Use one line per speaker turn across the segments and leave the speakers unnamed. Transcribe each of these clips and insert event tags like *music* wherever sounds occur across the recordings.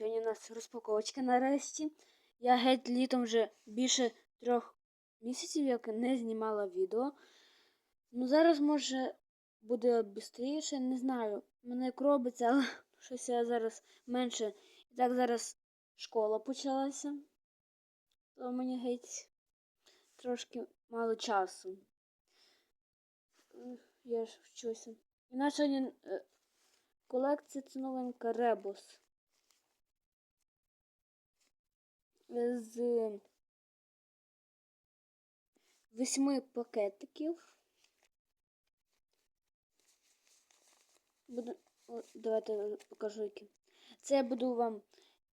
Сьогодні у нас розпаковочка нарешті. Я геть літом вже більше трьох місяців, як не знімала відео. Ну зараз може буде швидше, не знаю. Мене як робиться, але *laughs* щось я зараз менше. І так зараз школа почалася. То мені геть трошки мало часу. Я ж вчуся. І на сьогодні е, колекція це новинка Ребус. З восьми пакетиків. Буду... Давайте покажу які. Це я буду вам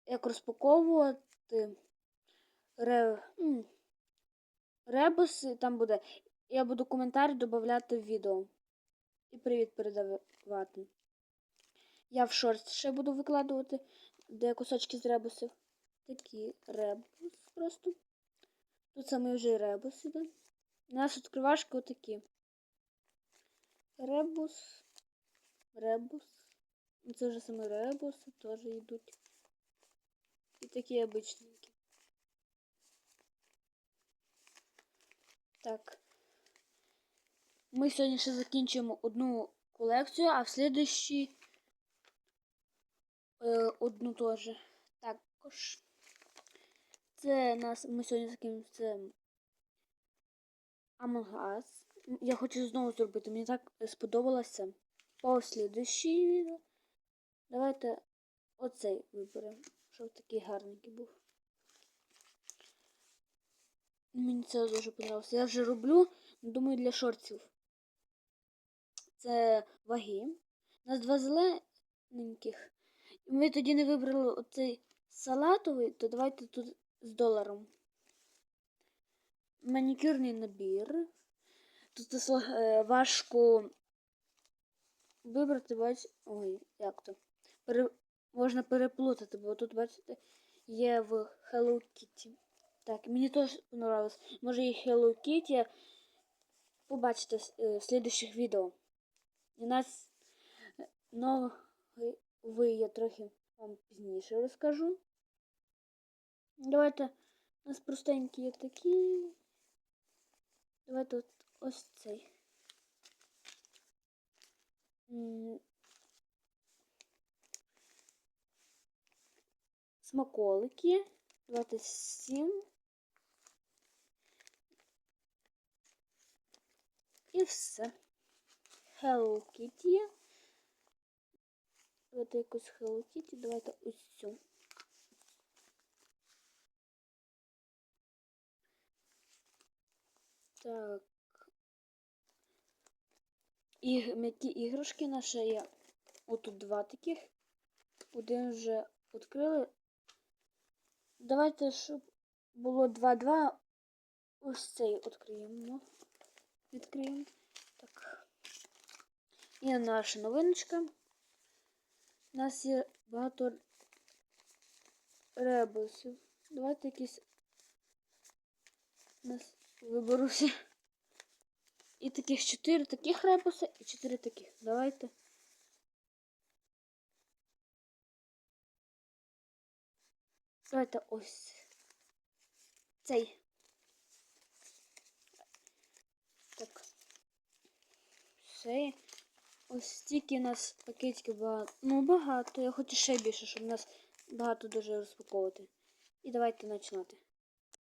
як розпаковувати ре... ребус, там буде. Я буду коментар додавати в відео. І привіт передавати. Я в шорт ще буду викладувати, де кусочки з ребусів. Такі ребус просто. Тут саме вже ребус іде. У нас відкривашки отакі. Ребус. Ребус. Це вже саме ребуси теж йдуть. І такі обичненькі. Так. Ми сьогодні ще закінчимо одну колекцію, а в слідущій е, одну теж. Також. Це нас ми сьогодні закінчимо це Among Us. Я хочу знову зробити. Мені так сподобалося. По слідущій відео. Давайте оцей виберемо, щоб такий гарненький був. Мені це дуже подобалося. Я вже роблю, думаю, для шортів. Це ваги. У нас два зелененьких. Ми тоді не вибрали оцей салатовий, то давайте тут з доларом. Манікюрний набір. Тут е, важко вибрати, бач... Ой, як то? Пере... Можна переплутати, бо тут, бачите, є в Hello Kitty. Так, мені теж понравилось. Може і Hello Kitty побачите е, в слідущих відео. У нас новий я трохи вам пізніше розкажу. Давайте у нас простенькі є. Давайте от ось цей. Смаколики. Давайте сім. І все. Hello Kitty. Давайте якусь Hello Kitty. Давайте ось цю. Так. І м'які іграшки наші є. Отут два таких. Один вже відкрили. Давайте, щоб було 2-2. Ось цей відкриємо. Відкриємо. Так. І наша новиночка. У нас є багато ребусів. Давайте якісь у нас виберуся. І таких 4 таких ребуса і 4 таких. Давайте. Давайте ось цей. Так. Все. Ось стільки у нас пакетиків багато. Ну, багато. Я хочу ще більше, щоб у нас багато дуже розпаковувати. І давайте починати.